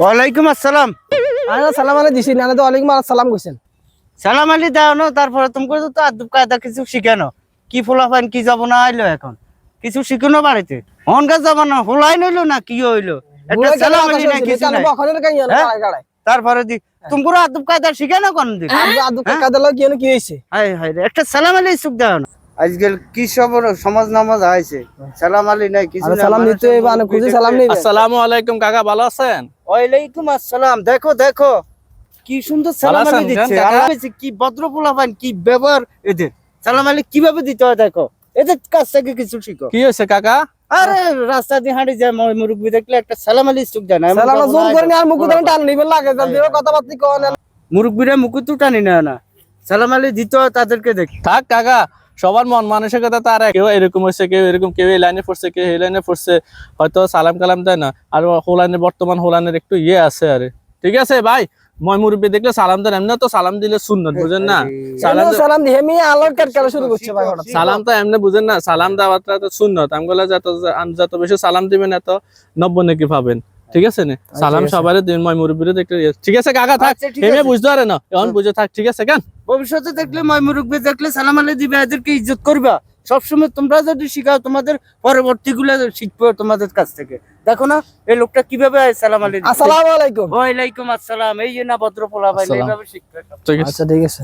ওয়ালাইকুম আসসালাম। আরে সালাম আলাই দিছি না তো ওয়ালাইকুম আসসালাম কইছেন। সালাম আলী দাও না তারপরে তোমাকে তো আদব কায়দা কিছু শিখানো। কি ফুলাফান কি যাব না আইলো এখন? কিছু শিখানো বাড়িতে? যাব না হুলাই নইলো না কি হইল? একটা সালাম আলী না কিছু নাই। বখনের কাই না হ্যাঁ? তারপরে দি তোমাকে আদব কায়দা শিখানো কোন দিন? আদু আদু কাদালো কি কি হইছে? হাই হাই একটা সালাম আলী সুখ দাও না। আজকাল কি সব সমাজ নামাজ আইছে। সালাম আলী নাই কিছু সালাম নিতে মানে খুঁজে সালাম নিবে। আসসালামু আলাইকুম কাকা ভালো আছেন? ওয়ালাইকুম আসসালাম। দেখো দেখো। কি সুন্দর সালাম আলী দিচ্ছে। জান কি ভদ্র পোলাপান কি ব্যবহার এদের সালাম আলী কীভাবে দিতে হয় দেখো। এদের কাছ থেকে কিছু শিখো। কি হয়েছে কাকা? আরে রাস্তা দিয়ে হাঁটি যায় মুরব্বি দেখলে একটা সালাম আলী সুখ দেয় না। এমন সালাম জোর করে আর মুখ ধরে টান নিবে লাগে যা কথাবার্তা মুরব্বিরা মুকুট তো টানি না না। সালাম আলী দিতে হয় তাদেরকে দেখ থাক কাকা সবার মন মানসিকতা তার। কেউ এরকম হয়েছে কেউ এরকম কেউ এই লাইনে পড়ছে কেউ এই লাইনে পড়ছে হয়তো সালাম কালাম দেয় না। আর হোলাইনে বর্তমান হোলাইনের একটু ইয়ে আছে আরে। ঠিক আছে ভাই? মই মুরব্বী দেখলে সালাম দেন এমনি তো সালাম দিলে সুন্নত বুঝেন না? সালাম সালাম দিয়ে মি আলোর কাট করা শুরু করছে ভাই হঠাৎ সালাম তো এমনি বুঝেন না সালাম তো সুন্নত। আমি যত যত বেশি সালাম দিবেন এত নব্য নাকি পাবেন ঠিক আছে না? সালাম সবারই দিন মই মুরব্বীরে দেখলে ইয়ে- ঠিক আছে কাকা থাক। আচ্ছা, ঠিক এমনি বুঝতে পারে না। এখন বুঝে থাক ঠিক আছে কেন? ভবিষ্যতে দেখলে মই মুরব্বি দেখলে সালাম আলী দিবে এদেরকে ইজ্জত করবা। সবসময় তোমরা যদি শিখাও তোমাদের পরবর্তী গুলো শিখবে তোমাদের কাছ থেকে। দেখো না এই লোকটা কীভাবে সালাম আলী দিচ্ছে। আসসালামু আলাইকুম। ওয়ালাইকুম আসসালাম। এই যে না ভদ্র পোলা ভাই এইভাবে শিখবে আচ্ছা ঠিক আছে।